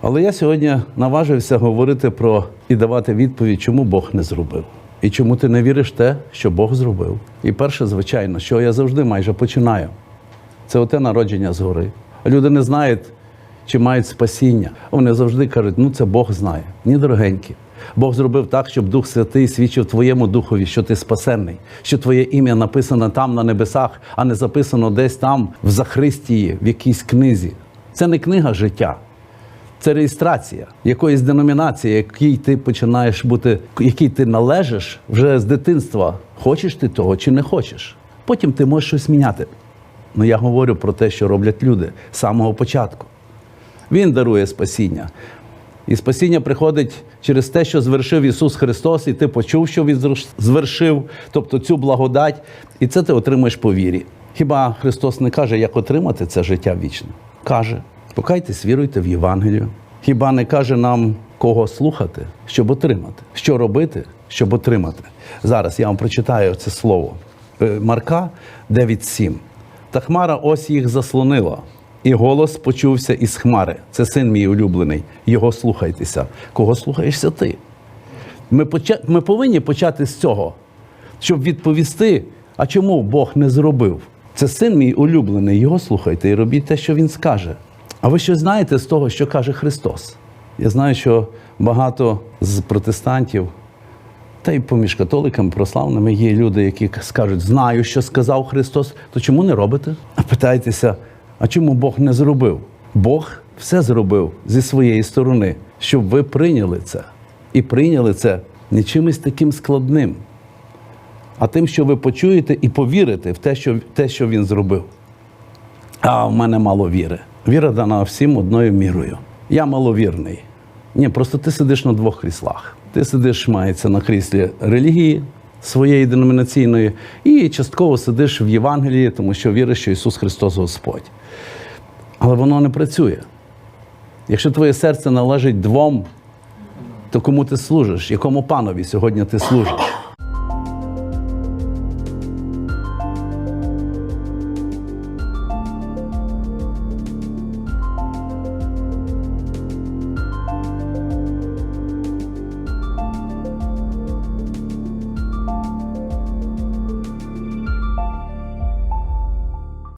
Але я сьогодні наважився говорити про і давати відповідь, чому Бог не зробив. І чому ти не віриш в те, що Бог зробив. І перше, звичайно, що я завжди майже починаю, це оте народження згори. Люди не знають, чи мають спасіння. Вони завжди кажуть, ну це Бог знає. Ні, дорогенькі. Бог зробив так, щоб Дух Святий свідчив твоєму духові, що ти спасенний, що твоє ім'я написано там на небесах, а не записано десь там в Захристії, в якійсь книзі. Це не книга життя. Це реєстрація якоїсь деномінації, якій ти починаєш бути, якій ти належиш вже з дитинства. Хочеш ти того чи не хочеш. Потім ти можеш щось міняти. Ну я говорю про те, що роблять люди з самого початку. Він дарує спасіння. І спасіння приходить через те, що звершив Ісус Христос, і ти почув, що Він звершив, тобто цю благодать, і це ти отримаєш по вірі. Хіба Христос не каже, як отримати це життя вічне? Каже, покайтесь, віруйте в Євангелію. Хіба не каже нам, кого слухати, щоб отримати, що робити, щоб отримати. Зараз я вам прочитаю це слово. Е, Марка 9.7. Та хмара ось їх заслонила, і голос почувся із хмари. Це син мій улюблений. Його слухайтеся. Кого слухаєшся ти? Ми, поча... Ми повинні почати з цього, щоб відповісти, а чому Бог не зробив? Це син мій улюблений, його слухайте і робіть те, що він скаже. А ви щось знаєте з того, що каже Христос? Я знаю, що багато з протестантів та й поміж католиками, прославними є люди, які скажуть, знаю, що сказав Христос, то чому не робите? А питаєтеся, а чому Бог не зробив? Бог все зробив зі своєї сторони, щоб ви прийняли це. І прийняли це не чимось таким складним, а тим, що ви почуєте і повірите в те, що, те, що він зробив. А в мене мало віри. Віра дана всім одною мірою. Я маловірний. Ні, просто ти сидиш на двох кріслах. Ти сидиш, мається на кріслі релігії своєї деномінаційної, і частково сидиш в Євангелії, тому що віриш, що Ісус Христос Господь. Але воно не працює. Якщо твоє серце належить двом, то кому ти служиш? Якому панові сьогодні ти служиш?